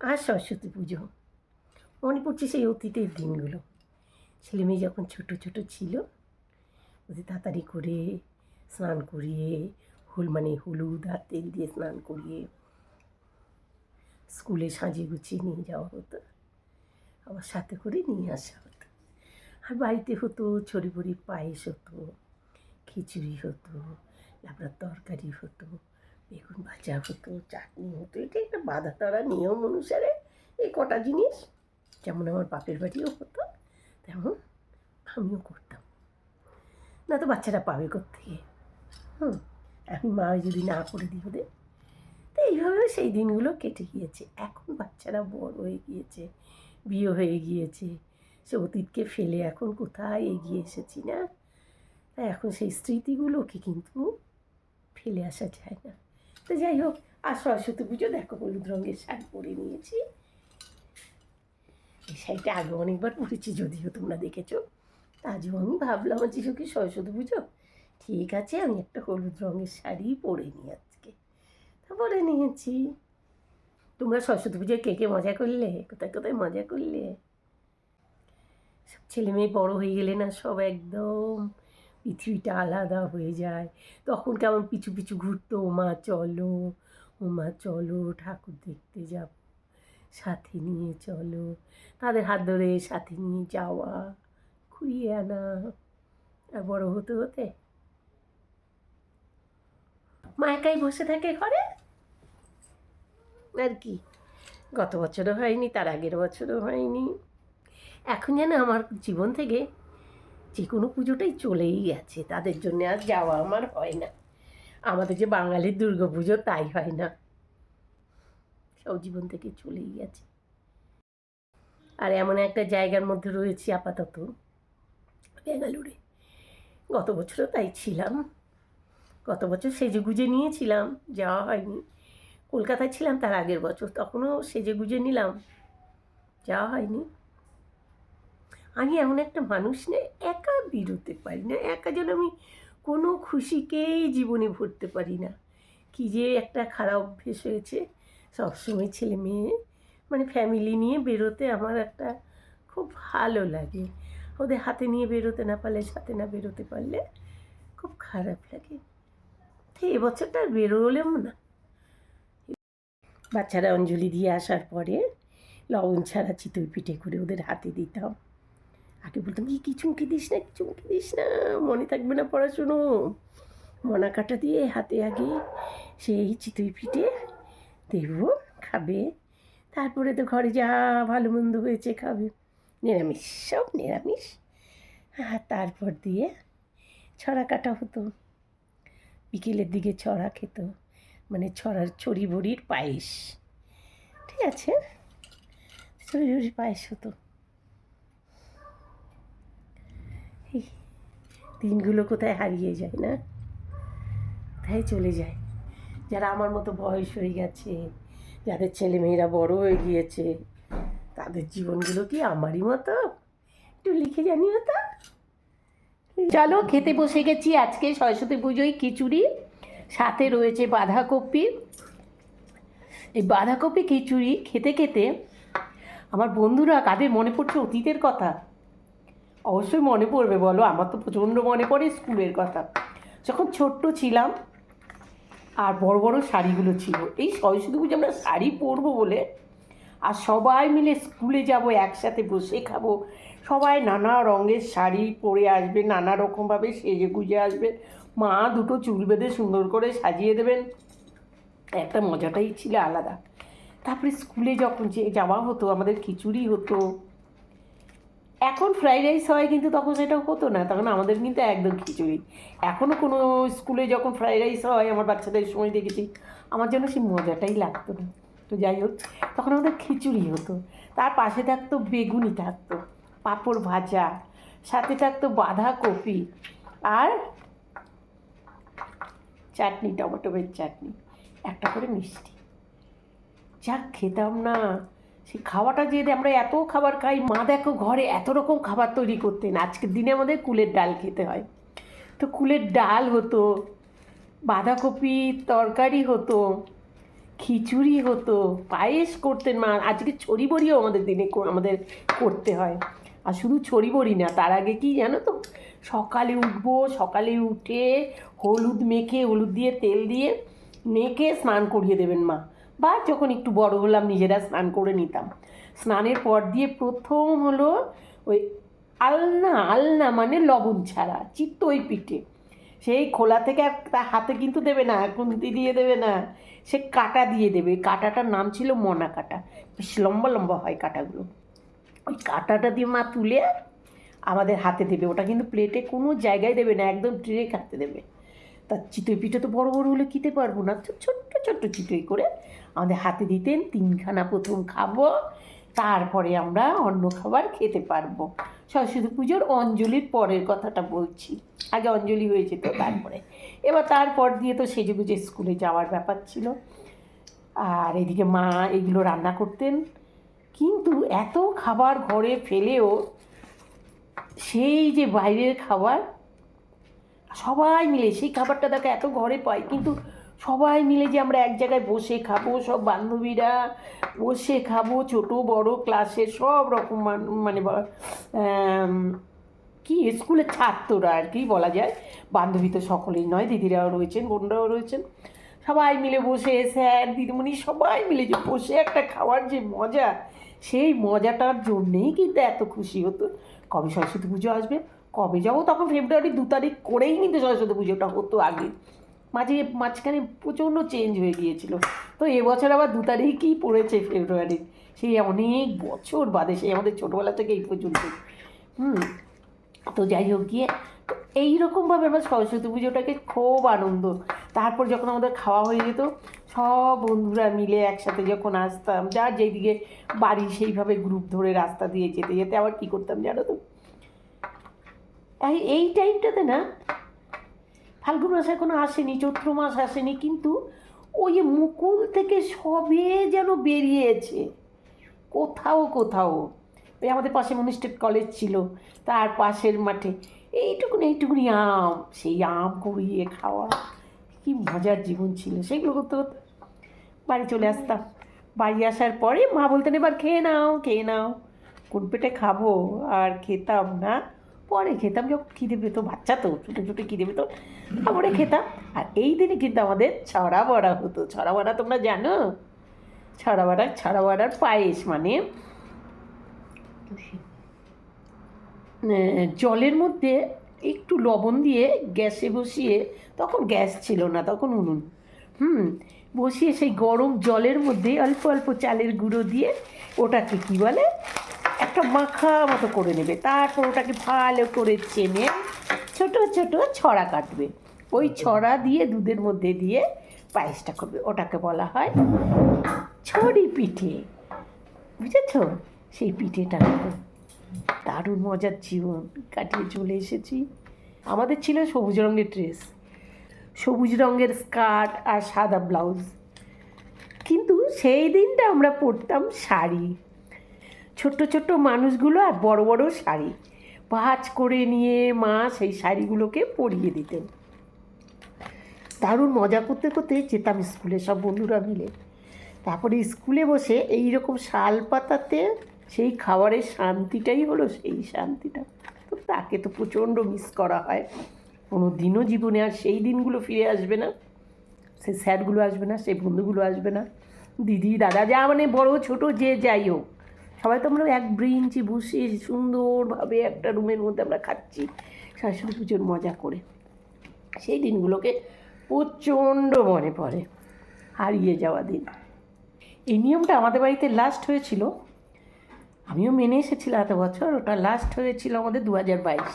আর সরস্বতী পুজো মনে পড়ছে সেই অতীতের দিনগুলো। ছেলে মেয়ে যখন ছোট ছোট ছিল ওদের তাড়াতাড়ি করে স্নান করিয়ে, হুল মানে হলুদ আর তেল দিয়ে স্নান করিয়ে স্কুলে সাজিয়ে গুছিয়ে নিয়ে যাওয়া হতো। আবার সাথে করে নিয়ে আসা হতো। আর বাড়িতে হতো ছড়ি বড়ি পায়েস হতো, খিচুড়ি হতো, লাবড়ার তরকারি হতো। বেগুন ভাজা হতো, চাটনি হতো, এটা একটা বাধা তারা নিয়ম অনুসারে এই কটা জিনিস। যেমন আমার বাপের বাড়িও হতো, তেমন আমিও করতাম। না তো বাচ্চারা পাবে কোথেকে হুম আমি মা যদি না করে দিই ওদের। তো এইভাবে সেই দিনগুলো কেটে গিয়েছে। এখন বাচ্চারা বড় হয়ে গিয়েছে, বিয়ে হয়ে গিয়েছে। সে অতীতকে ফেলে এখন কোথায় এগিয়ে এসেছি না? তাই এখন সেই স্মৃতিগুলোকে কিন্তু ফেলে আসা যায় না। তো যাই হোক, আর সরস্বতী পুজো দেখো, হলুদ রঙের শাড়ি পরে নিয়েছি। এই শাড়িটা আগে অনেকবার পরেছি, যদিও তোমরা দেখেছ। আজও আমি ভাবলাম আজকে কি সরস্বতী পুজো, ঠিক আছে, আমি একটা হলুদ রঙের শাড়ি পরে নিই আজকে। তা পরে নিয়েছি। তোমরা সরস্বতী পুজোয় কে কে মজা করলে? কোথায় কোথায় মজা করলে? সব ছেলে মেয়ে বড়ো হয়ে গেলে না সব একদম পৃথিবীটা আলাদা হয়ে যায়। তখন কেমন পিছু পিছু ঘুরতো ও মা চলো ও মা চলো, ঠাকুর দেখতে যাব, সাথে নিয়ে চলো, তাদের হাত ধরে সাথে নিয়ে যাওয়া, ঘুরিয়ে আনা। আর বড় হতে হতে মা একাই বসে থাকে ঘরে? আর কি? গত বছরও হয়নি, তার আগের বছরও হয়নি। এখন যেন আমার জীবন থেকে যে কোনো পুজোটাই চলেই গেছে। তাদের জন্য আর যাওয়া আমার হয় না। আমাদের যে বাঙালির দুর্গা পুজো, তাই হয় না। সব জীবন থেকে চলেই গেছে। আর এমন একটা জায়গার মধ্যে রয়েছি আপাতত বেঙ্গালুরে গত বছরও তাই ছিলাম। গত বছর সেজে গুজে নিয়েছিলাম, যাওয়া হয়নি। কলকাতায় ছিলাম তার আগের বছর, তখনও সেজে গুজে নিলাম। যাওয়া হয়নি। আমি এমন একটা মানুষ না, একা বেরোতে পারি না, একা যেন আমি কোনো খুশিকেই জীবনে ভরতে পারি না। কী যে একটা খারাপ অভ্যেস হয়েছে, সবসময় ছেলে মেয়ে মানে ফ্যামিলি নিয়ে বেরোতে আমার একটা খুব ভালো লাগে। ওদের হাতে নিয়ে বেরোতে না পারলে, সাথে না বেরোতে পারলে খুব খারাপ লাগে। তো এবছরটা আর বেরোলেও না। বাচ্চারা অঞ্জলি দিয়ে আসার পরে লবণ ছাড়া চিতই পিঠে করে ওদের হাতে দিতাম। আগে বলতাম কি কি চুমকি দিস না কি চুমকি দিস না, মনে থাকবে না পড়াশুনো। মনা কাটা দিয়ে হাতে আগে সেই চিতই পিঠে দেব, খাবে। তারপরে তো ঘরে যা ভালো মন্দ হয়েছে খাবে। নিরামিষ, সব নিরামিষ। আর তারপর দিয়ে ছড়া কাটা হতো। বিকেলের দিকে ছড়া খেত মানে ছড়ার ছড়ি বড়ির পায়েস। ঠিক আছে? ছড়ি বড়ির পায়েস হতো। দিনগুলো কোথায় হারিয়ে যায়, না? কোথায় চলে যায়? যারা আমার মতো বয়স হয়ে গেছে, যাদের ছেলে মেয়েরা বড় হয়ে গিয়েছে, তাদের জীবনগুলো কি আমারই মতো? একটু লিখে জানিও তো। চলো, খেতে বসে গেছি আজকে সরস্বতী পুজোয় খিচুড়ি, সাথে রয়েছে বাঁধাকপি। এই বাঁধাকপি খিচুড়ি খেতে খেতে আমার বন্ধুরা কাদের মনে পড়ছে অতীতের কথা? অবশ্যই মনে পড়বে, বলো। আমার তো প্রচণ্ড মনে পড়ে স্কুলের কথা। যখন ছোট্ট ছিলাম, আর বড় বড় শাড়িগুলো ছিল, এই সরস্বতী পুজো আমরা শাড়ি পরবো বলে, আর সবাই মিলে স্কুলে যাব, একসাথে বসে খাব। সবাই নানা রঙের শাড়ি পরে আসবে, নানা রকমভাবে সেজে গুজে আসবে। মা দুটো চুল বেঁধে সুন্দর করে সাজিয়ে দেবেন। একটা মজাটাই ছিল আলাদা। তারপরে স্কুলে যখন যে যাওয়া হতো, আমাদের খিচুড়ি হতো এখন ফ্রাইড রাইস হয় কিন্তু তখন সেটা হতো না, তখন আমাদের কিন্তু একদম খিচুড়ি। এখনও কোনো স্কুলে যখন ফ্রাইড রাইস হয়, আমার বাচ্চাদের সময় দেখেছি, আমার জন্য সেই মজাটাই লাগতো না। তো যাই হোক, তখন আমাদের খিচুড়ি হতো। তার পাশে থাকতো বেগুনি থাকতো, পাঁপড় ভাজা, সাথে থাকতো বাঁধাকপি আর চাটনি টমেটোমের চাটনি, একটা করে মিষ্টি। যা খেতাম না সেই খাওয়াটা যে আমরা এত খাবার খাই, মা দেখো ঘরে এত রকম খাবার তৈরি করতেন। আজকের দিনে আমাদের কুলের ডাল খেতে হয়। তো কুলের ডাল হতো, বাঁধাকপি তরকারি হতো, খিচুড়ি হতো, পায়েস করতেন মা। আজকে ছড়ি বড়িও আমাদের দিনে আমাদের করতে হয়। আর শুধু ছড়ি বড়ি না, তার আগে কি জানো তো? সকালে উঠবো, সকালে উঠে হলুদ মেখে, হলুদ দিয়ে, তেল দিয়ে মেখে স্নান করিয়ে দেবেন মা। বা যখন একটু বড় হলাম, নিজেরা স্নান করে নিতাম। স্নানের পর দিয়ে প্রথম হলো ওই আলনা আলনা মানে লবণ ছাড়া চিত্তই পিঠে। সেই খোলা থেকে আর হাতে কিন্তু দেবে না, খুন্তি দিয়ে দেবে না, সে কাটা দিয়ে দেবে। কাটাটার নাম ছিল মনা কাটা। বেশ লম্বা লম্বা হয় কাটাগুলো। ওই কাটাটা দিয়ে মা তুলে আমাদের হাতে দেবে। ওটা কিন্তু প্লেটে কোনো জায়গায় দেবে না, একদম ট্রে হাতে দেবে। তা চিতই পিঠে তো বড় বড় হলে খেতে পারব না। ছোট্ট ছোট্ট চিতই করে আমাদের হাতে দিতেন, তিনখানা প্রথম খাব, তারপরে আমরা অন্য খাবার খেতে পারব। সরস্বতী পুজোর অঞ্জলির পরের কথাটা বলছি। আগে অঞ্জলি হয়েছে তো তারপরে। এবার তারপর দিয়ে তো সেজে গুজে স্কুলে যাওয়ার ব্যাপার ছিল। আর এদিকে মা এগুলো রান্না করতেন। কিন্তু এত খাবার ঘরে ফেলেও সেই যে বাইরের খাবার সবাই মিলে, সেই খাবারটা দেখো এত ঘরে পাই, কিন্তু সবাই মিলে যে আমরা এক জায়গায় বসে খাব, সব বান্ধবীরা বসে খাব, ছোট, বড় ক্লাসের সব রকম মানে কি স্কুলের ছাত্ররা আর কি বলা যায়। বান্ধবী তো সকলেই নয়, দিদিরাও রয়েছেন, বোনরাও রয়েছেন। সবাই মিলে বসে, স্যার, দিদিমণি সবাই মিলে যে বসে একটা খাওয়ার যে মজা, সেই মজাটার জন্যেই কিন্তু এত খুশি হতো। কবে সরস্বতী পুজো আসবে? কবে যাব? তখন ফেব্রুয়ারি দু তারিখ করেই কিন্তু সরস্বতী পুজোটা হতো আগে। মাঝে, মাঝখানে প্রচণ্ড চেঞ্জ হয়ে গিয়েছিল। তো এবছর আবার দু তারিখই পড়েছে ফেব্রুয়ারির সেই অনেক বছর বাদে, সেই আমাদের ছোটোবেলা থেকে এই পর্যন্ত। হুম, তো যাই হোক গিয়ে, তো এইরকমভাবে আমরা সরস্বতী পুজোটাকে খুব আনন্দ। তারপর যখন আমাদের খাওয়া হয়ে যেত, সব বন্ধুরা মিলে একসাথে যখন আসতাম, যার যেদিকে বাড়ি সেইভাবে গ্রুপ ধরে রাস্তা দিয়ে যেতে যেতে আবার কী করতাম জানো তো? এই এই টাইমটাতে না, ফাল্গুন মাস এখনও আসেনি, চৈত্র মাস আসেনি, কিন্তু ওই মুকুল থেকে সবে যেন বেরিয়েছে। কোথাও কোথাও। ওই আমাদের পাশে মনিস্টেট কলেজ ছিল, তার পাশের মাঠে। এইটুকুনি এইটুকুনি আম, সেই আম কুড়িয়ে খাওয়া, কি মজার জীবন ছিল। সেগুলো করতে করতে বাড়ি চলে আসতাম। বাড়ি আসার পরে মা বলতেন, এবার খেয়ে নাও খেয়ে নাও। কোন পেটে খাব, আর খেতাম না। পরে খেতাম যখন খিদে পেত বাচ্চা তো ছোটো ছোটো খিদে পেত, তারপরে খেতাম। আর এই দিনে কিন্তু আমাদের ছড়া বড়া হতো। ছড়া বড়া তোমরা জানো? ছড়া বড়া ছড়া বড়ার পায়েস মানে জলের মধ্যে একটু লবণ দিয়ে গ্যাসে বসিয়ে, তখন গ্যাস ছিল না, তখন উনুন। হুম, বসিয়ে সেই গরম জলের মধ্যে অল্প অল্প চালের গুঁড়ো দিয়ে ওটাকে কী বলে? একটা মাখা মতো করে নেবে। তারপর ওটাকে ভালো করে চেনে ছোট ছোট ছড়া কাটবে। ওই ছড়া দিয়ে দুধের মধ্যে দিয়ে পায়েসটা করবে। ওটাকে বলা হয় ছড়ি পিঠে। বুঝেছ? সেই পিঠেটা দারুণ মজার জীবন কাটিয়ে চলে এসেছি। আমাদের ছিল সবুজ রঙের ড্রেস। সবুজ রঙের স্কার্ট আর সাদা ব্লাউজ। কিন্তু সেই দিনটা আমরা পরতাম শাড়ি। ছোট্ট ছোট্ট মানুষগুলো আর বড় বড় শাড়ি। ভাঁজ করে নিয়ে মা সেই শাড়িগুলোকে পরিয়ে দিতেন। দারুণ মজা করতে করতে যেতাম স্কুলে সব বন্ধুরা মিলে। তারপরে স্কুলে বসে এই রকম শাল পাতাতে সেই খাবারের শান্তিটাই হলো সেই শান্তিটা। তো তাকে তো প্রচণ্ড মিস করা হয়। কোনো দিনও জীবনে আর সেই দিনগুলো ফিরে আসবে না। সেই স্যারগুলো আসবে না সেই বন্ধুগুলো আসবে না। দিদি, দাদা, যা মানে বড়, ছোট, যে যাই হোক। সবাই তো আমরা এক ব্রেঞ্চি বসে সুন্দরভাবে একটা রুমের মধ্যে আমরা খাচ্ছি শাশুড়ি পুজোর মজা করে। সেই দিনগুলোকে প্রচণ্ড মনে পড়ে, হারিয়ে যাওয়া দিন। এই নিয়মটা আমাদের বাড়িতে লাস্ট হয়েছিল। আমিও মেনে এসেছিলাম এত বছর, ওটা লাস্ট হয়েছিল আমাদের দু হাজার বাইশ।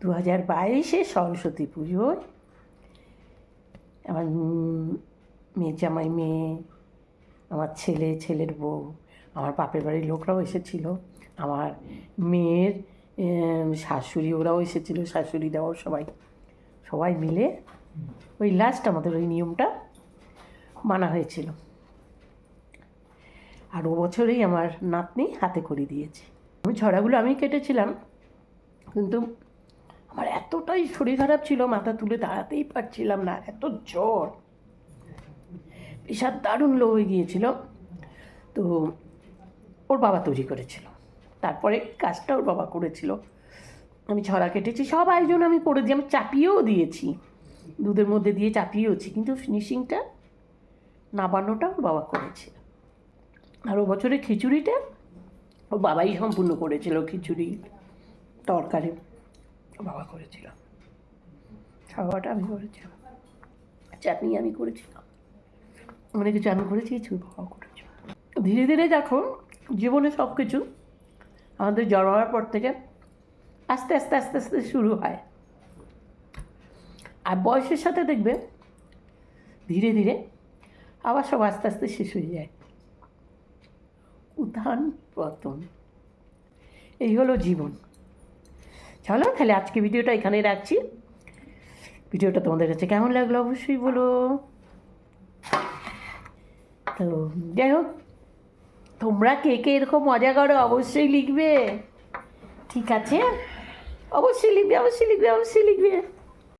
দু হাজার বাইশে সরস্বতী পুজোয় আমার মেয়ে জামাই মেয়ে, আমার ছেলে, ছেলের বউ আমার বাপের বাড়ির লোকরাও এসেছিল, আমার মেয়ের শাশুড়ি ওরাও এসেছিল, শাশুড়ি দেওয়াও সবাই সবাই মিলে ওই লাস্ট আমাদের ওই নিয়মটা মানা হয়েছিল। আর ও বছরেই আমার নাতনি হাতে করে দিয়েছে। আমি ছড়াগুলো আমি কেটেছিলাম, কিন্তু আমার এতটাই শরীর খারাপ ছিল, মাথা তুলে দাঁড়াতেই পারছিলাম না, এত জ্বর প্রেশার দারুণ লো হয়ে গিয়েছিল। তো ওর বাবা তৈরি করেছিল। তারপরে কাজটা ওর বাবা করেছিল। আমি ছড়া কেটেছি, সব আয়োজন আমি করেছি আমি চাপিয়েও দিয়েছি। দুধের মধ্যে দিয়ে চাপিয়েওছি, কিন্তু ফিনিশিংটা নাবান্নটা ওর বাবা করেছে। আর ও বছরের খিচুড়িটা ওর বাবাই সম্পূর্ণ করেছিল, খিচুড়ি, তরকারি বাবা করেছিল। খাওয়াটা আমি করেছিলাম। চাটনি আমি করেছিলাম। অনেক কিছু আমি করেছি, কিছু বাবা করেছিল। ধীরে ধীরে দেখো জীবনে সব কিছু আমাদের জন্ম হওয়ার পর থেকে আস্তে আস্তে আস্তে আস্তে শুরু হয়। আর বয়সের সাথে দেখবে ধীরে ধীরে আবার সব আস্তে আস্তে শেষ হয়ে যায়। উত্থান পতন এই হলো জীবন। চলো তাহলে আজকে ভিডিওটা এখানেই রাখছি। ভিডিওটা তোমাদের কাছে কেমন লাগল অবশ্যই বলো। তো যাই হোক তোমরা কে কে এরকম মজা করো? অবশ্যই লিখবে। ঠিক আছে? অবশ্যই লিখবে অবশ্যই লিখবে অবশ্যই লিখবে।